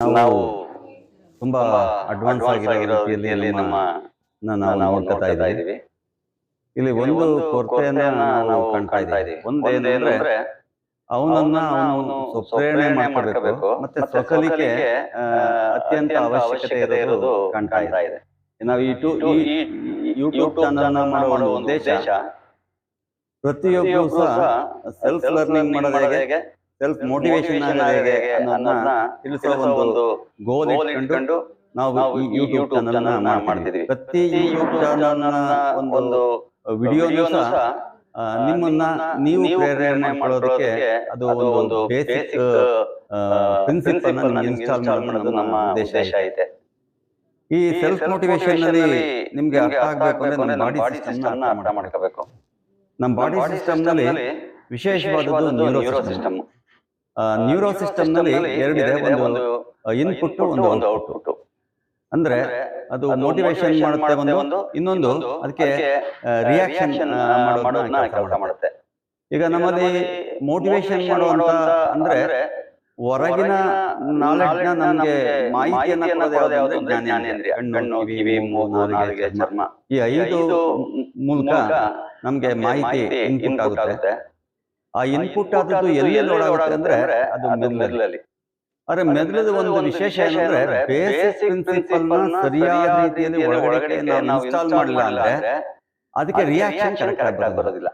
ನಾವು ತುಂಬಾ ಅಡ್ವಾನ್ಸ್ ಆಗಿರೋ ರೀತಿಯಲ್ಲಿ ನಮ್ಮ ನಾವು ನೋಡ್ಕೊತಾ ಇದ್ದೀವಿ. ಇಲ್ಲಿ ಒಂದು ಕೊರತೆಯನ್ನ ನಾವು ಕಾಣ್ತಾ ಇದ್ದೀವಿ. ಒಂದೇನಂದ್ರೆ ಅವನನ್ನ ಅವನು ಪ್ರೇರಣೆ ಮಾಡ್ಕೊಳ್ಬೇಕು ಮತ್ತೆ ಸ್ವಕಲಿಕೆ ಅತ್ಯಂತ ಅವಶ್ಯಕತೆ ಇರೋದು ಕಾಣ್ತಾ ಇದೆ. ನಾವು ಈ ಟು ಈ ಯೂಟ್ಯೂಬ್ ಚಾನಲ್ ಮಾಡೋ ಮಾಡುವ ಉದ್ದೇಶ. ಪ್ರತಿಯೊಬ್ಬರು ಸಹ ಸೆಲ್ಫ್ ಲರ್ನಿಂಗ್ ಮಾಡೋದು ಹೇಗೆ ಸೆಲ್ಫ್ ಮೋಟಿವೇಶನ್ ಆಗಿದೆ ಹೇಗೆ ಅನ್ನೋದನ್ನ ತಿಳಿಸೋ ಒಂದು ಗೋಲ್ ಇಟ್ಕೊಂಡು ನಾವು ಯೂಟ್ಯೂಬ್ ಚಾನಲ್ ಮಾಡ್ತಿದ್ವಿ ಪ್ರತಿ ಯೂಟ್ಯೂಬ್ ಚಾನಲ್ ಒಂದು ವಿಡಿಯೋ ಸಹ ನಿಮ್ಮನ್ನ ನೀವು ಪ್ರೇರಣೆ ಮಾಡೋದಕ್ಕೆ ಅದು ಒಂದು ಬೇಸಿಕ್ ಪ್ರಿನ್ಸಿಪಲ್ ಇನ್ಸ್ಟಾಲ್ ಮಾಡೋದು ನಮ್ಮ ಉದ್ದೇಶ ಐತೆ. ಈ ಸೆಲ್ಫ್ ಮೋಟಿವೇಶನ್ ಅಲ್ಲಿ ನಿಮ್ಗೆ ಅರ್ಥ ಆಗ್ಬೇಕು ಅಂದ್ರೆ ನಮ್ಮ ಬಾಡಿ ಸಿಸ್ಟಮ್ ಅರ್ಥ ಮಾಡ್ಕೋಬೇಕು. ನಮ್ಮ ಬಾಡಿ ಸಿಸ್ಟಮ್ನಲ್ಲಿ ವಿಶೇಷವಾದದ್ದು ನ್ಯೂರೋ ಸಿಸ್ಟಮ್ ನ್ಯೂರೋ ಸಿಸ್ಟಮ್ನಲ್ಲಿ ಎರಡಿದೆ ಒಂದು ಇನ್ಪುಟ್ ಒಂದು ಔಟ್ಪುಟ್ ಅಂದ್ರೆ ಅದು ಮೋಟಿವೇಶನ್ ಮಾಡುತ್ತೆ ಒಂದು ಇನ್ನೊಂದು ಅದಕ್ಕೆ ರಿಯಾಕ್ಷನ್ ಮಾಡೋದನ್ನ ಕೆಲಸ ಮಾಡುತ್ತೆ. ಈಗ ನಮ್ಮಲ್ಲಿ ಮೋಟಿವೇಶನ್ ಮಾಡುವಂತ ಅಂದ್ರೆ ಹೊರಗಿನ ನಾಲೆಡ್ಜ್ನ ನಮಗೆ ಮಾಹಿತಿಯನ್ನ ಕೊಡೋದು ಯಾವುದು ಅಂದ್ರೆ ಜ್ಞಾನೇಂದ್ರಿಯ. ಕಣ್ಣು ಕಿವಿ ಮೂಗು ನಾಲಿಗೆ ಚರ್ಮ. ಈ ಐದು ಮೂಲಕ ನಮ್ಗೆ ಮಾಹಿತಿ ಇನ್ಪುಟ್ ಆಗುತ್ತೆ. ಆ ಇನ್ಪುಟ್ ಆದದ್ದು ಎಲ್ಲಿ ಲೋಡ್ ಆಗುತ್ತೆ ಅಂದ್ರೆ ಅದು ಮೆದುಳಲ್ಲಿ. ಆದ್ರೆ ಮೆದುಳದ ಒಂದು ವಿಶೇಷ ಏನಂದ್ರೆ ಬೇಸಿಕ್ ಪ್ರಿನ್ಸಿಪಲ್ ಸರಿಯಾದ ರೀತಿಯಲ್ಲಿ ಒಳಗಡೆ ನಾವು ಇನ್ಸ್ಟಾಲ್ ಮಾಡಿಲ್ಲ ಅಂದ್ರೆ ಅದಕ್ಕೆ ರಿಯಾಕ್ಷನ್ ಕರೆಕ್ಟ್ ಆಗಿ ಬರೋದಿಲ್ಲ.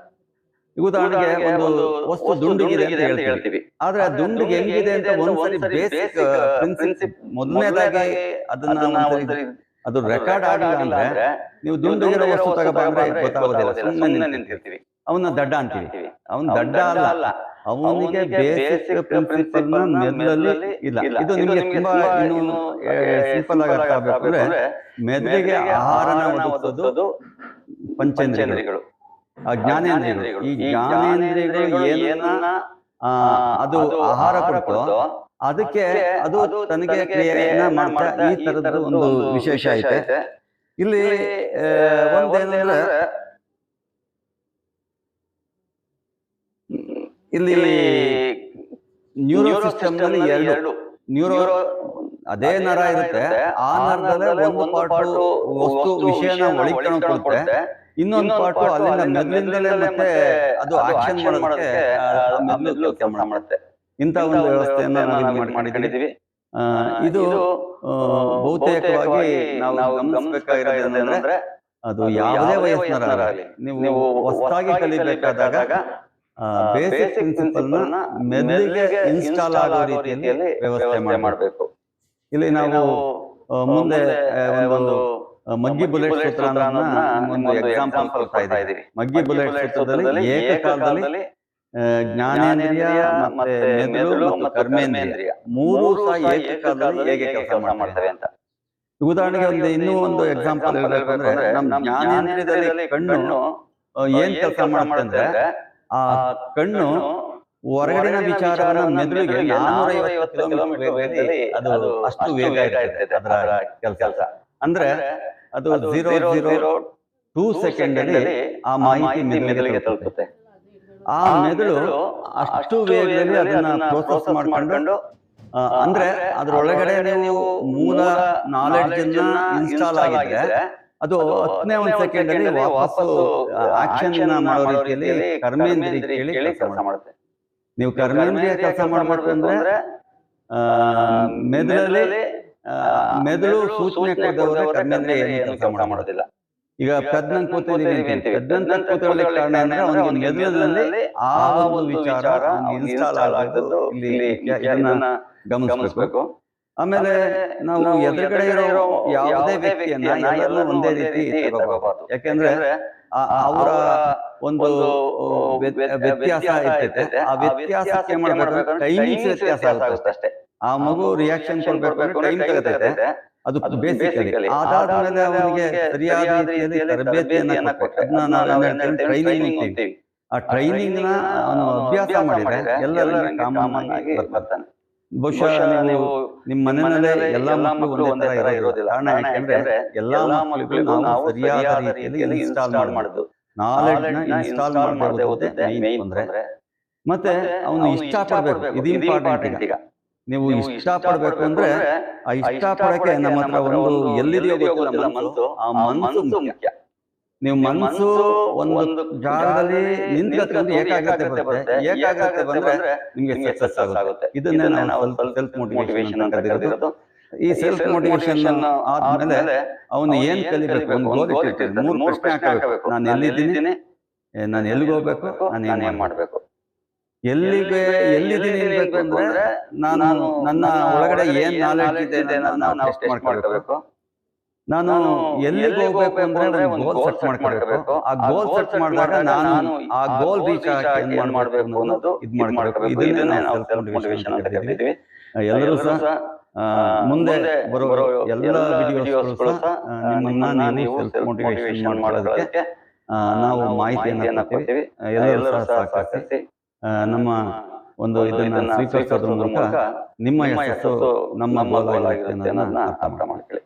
ಉದಾಹರಣೆಗೆ ಒಂದು ವಸ್ತು ದುಂಡುಗಿದೆ ಅಂತ ಹೇಳ್ತೀವಿ. ಆದ್ರೆ ಆ ದುಂಡುಗೆ ಹೆಂಗಿದೆ ಅಂತ ಒಂದ್ಸರಿ ಬೇಸಿಕ್ ಪ್ರಿನ್ಸಿಪ್ ಮೊದಲನೇದಾಗಿ ಅದನ್ನ ನಾವು ಅದು ರೆಕಾರ್ಡ್ ಆಗಿಲ್ಲ ಅಂದ್ರೆ ನೀವು ದುಂಡುಗಿರೋ ವಸ್ತು ತಗೋಬಂದ್ರೆ ಗೊತ್ತಾಗೋದಿಲ್ಲ. ಸುಮ್ಮನೆ ನಿಂತಿರ್ತೀವಿ. ಅವನ್ನ ದಡ್ಡ ಅಂತೀವಿ. ಅವನ್ ದಡ್ಡ ಅಲ್ಲ. ಅವನಿಗೆ ಬೇಸಿಕ್ ಪ್ರಿನ್ಸಿಪಲ್ನ ಮೆದುಳಲ್ಲಿ ಇಲ್ಲ. ಇದು ನಿಮಗೆ ತುಂಬಾ ಇನ್ನು ಸಿಂಪಲ್ ಆಗಿ ಅರ್ಥ ಆಗ್ಬೇಕಂದ್ರೆ ಮೆದುಳಿಗೆ ಆಹಾರನ ಒದಗಿಸೋದು ಪಂಚೇಂದ್ರಿಯಗಳು. ಆ ಜ್ಞಾನೇಂದ್ರಿಯಗಳು. ಈ ಜ್ಞಾನೇಂದ್ರಿಯಗಳು ಏನನ್ನ ಆ, ಅದು ಆಹಾರ ಕೊಡ್ತೋ ಅದಕ್ಕೆ ಅದು ತನಗೆ ಕ್ರಿಯೆಯನ್ನ ಮಾಡ್ತಾ ಈ ತರದ ಒಂದು ವಿಶೇಷ ಐತೆ. ಇಲ್ಲಿ ಒಂದೇನಂದ್ರೆ ಇಲ್ಲಿ ನ್ಯೂರೋ ಸಿಸ್ಟಮ್ನಲ್ಲಿ ಎರಡು ನ್ಯೂರೋ ಅದೇ ನರ ಇರುತ್ತೆ. ಆ ನರದಲ್ಲೇ ಒಂದು ಪಾರ್ಟ್ ವಸ್ತು ವಿಷಯನ ಒಳಗೆ ಇನ್ನೊಂದು ಪಾರ್ಟ್ ಅಲ್ಲಿಂದ ಮೆದುಳಿಂದಲೇ ಮತ್ತೆ ಅದು ಆಕ್ಷನ್ ಮಾಡೋದಕ್ಕೆ ಆ ಮೆದುಳು ಕೆಲಸ ಮಾಡುತ್ತೆ. ಇಂತ ಒಂದು ವ್ಯವಸ್ಥೆಯನ್ನ ನಾವು ಮಾಡ್ಕೊಂಡಿದ್ದೀವಿ ಇದು ಬಹುತೇಕವಾಗಿ ನಾವು ಗಮನಿಸಬೇಕಾಗಿರೋದು ಏನಂದ್ರೆ ಅದು ಯಾವುದೇ ವಯಸ್ಸಿನರಾಗಲಿ ನೀವು ಹೊಸದಾಗಿ ಕಲಿಬೇಕಾದಾಗ ಬೇಸಿಕ್ ಪ್ರಿನ್ಸಿಪಲ್ನ ಮೆದುಳಿಗೆ ಇನ್ಸ್ಟಾಲ್ ಆಗೋ ರೀತಿಯಲ್ಲಿ ವ್ಯವಸ್ಥೆ ಮಾಡಬೇಕು. ಇಲ್ಲಿ ನಾವು ಮುಂದೆ ಒಂದು ಮಗ್ಗಿ ಬುಲೆಟ್ ಸೂತ್ರ ಒಂದು ಎಕ್ಸಾಂಪಲ್ ಕೊಡ್ತಾ ಇದ್ದೀವಿ. ಮಗ್ಗಿ ಬುಲೆಟ್ ಸೂತ್ರದಲ್ಲಿ ಏಕಕಾಲದಲ್ಲಿ ಜ್ಞಾನೇಂದ್ರಿಯ ಮತ್ತೆ ಮೆದುಳು ಮತ್ತು ಕರ್ಮೇಂದ್ರಿಯ. ಮೂರು ಸಹ ಏಕಕಾಲದಲ್ಲಿ ಹೇಗೆ ಕೆಲಸ ಮಾಡ್ತವೆ ಅಂತ. ಉದಾಹರಣೆಗೆ ಒಂದು ಇನ್ನೂ ಒಂದು ಎಕ್ಸಾಂಪಲ್ ಹೇಳ್ಬೇಕಂದ್ರೆ ನಮ್ಮ ಜ್ಞಾನೇಂದ್ರಿಯದಲ್ಲಿ ಕಣ್ಣು ಏನ್ ಕೆಲಸ ಮಾಡ್ತಂದ್ರೆ ಅಂದ್ರೆ ಆ ಕಣ್ಣು ಹೊರಗಡೆನ ವಿಚಾರವನ್ನ ಮೆದುಳಿಗೆ ನಾನೂರೈವತ್ತು ಕಿಲೋಮೀಟರ್ ವೇಗದಲ್ಲಿ ಅದು ಅಷ್ಟು ವೇಗ ಇರ್ತದೆ ಅದರ ಕೆಲಸ. ಅಂದ್ರೆ ಅದು ಜೀರೋ ಜೀರೋ ಟೂ ಸೆಕೆಂಡ್ ಅಲ್ಲಿ ಆ ಮಾಹಿತಿ ಮೆದುಳಿಗೆ ತಲುಪುತ್ತೆ ಆ ಮೆದುಳು ಅಷ್ಟು ವೇಗದಲ್ಲಿ ಅದನ್ನ ಪ್ರೋಸೆಸ್ ಮಾಡ್ಕೊಂಡು ಅಂದ್ರೆ ಅದ್ರೊಳಗಡೆ ನೀವು ಮೂಲ ನಾಲೆಡ್ಜ್ ಇನ್ಸ್ಟಾಲ್ ಆಗಿದ್ರೆ ಅದು ಹತ್ತನೇ ಒಂದು ಸೆಕೆಂಡ್ ಅಲ್ಲಿ ವಾಪಸ್ಸು ಆಕ್ಷನ್ ಮಾಡೋ ರೀತಿಯಲ್ಲಿ ಕರ್ಮೇಂದ್ರಿ ಕೇಳಿ ಕೆಲಸ ಮಾಡುತ್ತೆ. ನೀವು ಕರ್ಮೇಂದ್ರಿಯ ಕೆಲಸ ಮಾಡ್ಬೇಕು ಅಂದ್ರೆ ಆ, ಮೆದುಳಲ್ಲಿ ಮೆದುಳು ಸೂಚನೆ ಕೊಡದವ್ರೆ ಕರ್ಮೇಂದ್ರಿಯ ಏನು ಕೆಲಸ ಮಾಡೋದಿಲ್ಲ. ಈಗ ಪ್ರಜ್ಞನ್ ಕೂತಿದ್ದೀನಿ ಪ್ರಜ್ಞನ್ ಕೂತಿರ್ಲಿಕ್ಕೆ ಕಾರಣ ಅಂದ್ರೆ ಅವನಿಗೆ ಮೆದುಳಲ್ಲಿ ಆ ಒಂದು ವಿಚಾರ ಇನ್ಸ್ಟಾಲ್ ಆಗದ್ದು ಇಲ್ಲಿ ಗಮನಿಸಬೇಕು. ಆಮೇಲೆ ನಾವು ಎದುರುಗಡೆ ಇರೋ ಯಾವುದೇ ವ್ಯಕ್ತಿಯನ್ನ ಎಲ್ಲರೂ ಒಂದೇ ರೀತಿ ತಗೋಬಾರ್ದು ಯಾಕೆಂದ್ರೆ ಅವರ ಒಂದು ವ್ಯ- ವ್ಯತ್ಯಾಸ ಇರ್ತೈತೆ. ಆ ವ್ಯತ್ಯಾಸಕ್ಕೆ ಮಾಡ್ಬೇಕಾದ್ರೆ ಟೈಮಿಂಗ್ಸ್ ವ್ಯತ್ಯಾಸ ಆಗುತ್ತೆ. ಅಷ್ಟೇ ಆ ಮಗು ರಿಯಾಕ್ಷನ್ ಕೊಡ್ಬೇಕು ಟೈಮ್ ತಗತೈತೆ. ಅದು ಬೇಸಿಕಲಿ. ಅದಾದ್ಮೇಲೆ ಅವನಿಗೆ ಸರಿಯಾದ ರೀತಿಯಲ್ಲಿ ತರಬೇತಿಯನ್ನ ಕೊಟ್ಟು ನಾವು ಟ್ರೈನಿಂಗ್ ಅಂತೀವಿ ಆ ಟ್ರೈನಿಂಗ್ನ ಅವನು ಅಭ್ಯಾಸ ಮಾಡಿದ್ರೆ ಎಲ್ಲರೂ ಕಾಮನ್ ಆಗಿ ಬರ್ತಾನೆ. ಬಹುಶಃ ನೀವು ನಿಮ್ಮ ಮನೆಯಲ್ಲೇ ಎಲ್ಲಾ ಮಕ್ಕಳು ಒಂದೇ ತರ ಇರೋದಿಲ್ಲ. ಕಾರಣ ಯಾಕೆಂದ್ರೆ ಎಲ್ಲಾ ಮಕ್ಕಳಿಗೂ ನಾವು ಸರಿಯಾದ ರೀತಿಯಲ್ಲಿ ಇನ್ಸ್ಟಾಲ್ ಮಾಡುದು ನ ಇನ್ಸ್ಟಾಲ್ ಮಾಡದೆ ಹೋದ್ರೆ ಮೇನ್ ಅಂದ್ರೆ ಮತ್ತೆ ಅವನು ಇಷ್ಟ ಪಡ್ಬೇಕು. ಇದು ಇಂಪಾರ್ಟೆಂಟ್ ಈಗ ನೀವು ಇಷ್ಟ ಪಡ್ಬೇಕು ಅಂದ್ರೆ ಆ ಇಷ್ಟಪಡಕ್ಕೆ ನಮ್ಮ ಹತ್ರ ಒಂದು ಎಲ್ಲಿದೆಯೋ ಗೊತ್ತಿಲ್ಲ ಮನಸ್ಸು. ಆ ಮನಸ್ಸು ಮುಖ್ಯ. ನೀವು ಮನಸ್ಸು ಒಂದು ಜಾಗದಲ್ಲಿ ನಿಂತ್ಕೊಂಡು ಏಕಾಗ್ರತೆ ಬರುತ್ತೆ. ಏಕಾಗ್ರತೆ ಬಂದ್ರೆ ನಿಮ್ಗೆ ಸಕ್ಸಸ್ ಆಗುತ್ತೆ. ಇದನ್ನೇ ನಾವು ಸೆಲ್ಫ್ ಮೋಟಿವೇಶನ್ ಅಂತ ಕರೆದಿರೋದು ಈ ಸೆಲ್ಫ್ ಮೋಟಿವೇಶನ್ ಆದ್ಮೇಲೆ ಅವನು ಏನ್ ಕಲಿಬೇಕು? ಒಂದು ಗೋಲ್ ಇಟ್ಟಿರ್ತಾನೆ ಮೂರು ಪ್ರಶ್ನೆ ಹಾಕಬೇಕು ನಾನು ಎಲ್ಲಿದ್ದೀನಿ? ನಾನು ಎಲ್ಲಿಗೆ ಹೋಗ್ಬೇಕು? ನಾನು ಏನ್ ಮಾಡ್ಬೇಕು? ಎಲ್ಲಿಗೆ ಎಲ್ಲಿದ್ದೀನಿ ಅಂದ್ರೆ ನಾನು ನನ್ನ ಒಳಗಡೆ ಏನ್ ನಾಲೆಡ್ಜ್ ಇದೆ ನಾನು ಟೆಸ್ಟ್ ಮಾಡ್ಕೋಬೇಕು ನಾನು ಎಲ್ಲಿಗೆ ಹೋಗ್ಬೇಕು ಅಂದ್ರೆ ನಾನು ಗೋಲ್ ಸೆಟ್ ಮಾಡ್ಕೊಳ್ಬೇಕು. ಆ ಗೋಲ್ ಸೆಟ್ ಮಾಡಿದಾಗ ನಾನು ಆ ಗೋಲ್ ರೀಚ್ ಆಗಿ ಏನ್ ಮಾಡ್ಬೇಕು ಅನ್ನೋದು ಇದ್ ಮಾಡ್ಕೊಳ್ಬೇಕು. ಇದನ್ನೇ ನಾವು ಸೆಲ್ಫ್ ಮೋಟಿವೇಶನ್ ಅಂತ ಕರಿತೀವಿ ಎಲ್ಲರೂ ಸಹ ಮುಂದೆ ಬರೋ ಎಲ್ಲ ವಿಡಿಯೋಸ್ಗಳು ಸಹ ನಿಮ್ಮನ್ನ ನೀವು ಸೆಲ್ಫ್ ಮೋಟಿವೇಶನ್ ಮಾಡೋದಕ್ಕೆ ನಾವು ಮಾಹಿತಿಯನ್ನ ಕೊಡ್ತೀವಿ. ಎಲ್ಲರೂ ಸಹ ಸಹಕರಿಸಿ ನಮ್ಮ ಒಂದು ಇದನ್ನ ಸ್ವೀಕರಿಸೋದ್ರ ಮೂಲಕ ನಿಮ್ಮ ಯಶಸ್ಸು ನಮ್ಮ ಗೋಲ್ ಆಗಿರುತ್ತೆ ಅನ್ನೋದನ್ನ ಅರ್ಥ ಮಾಡ್ಕೊಳ್ಳಿ.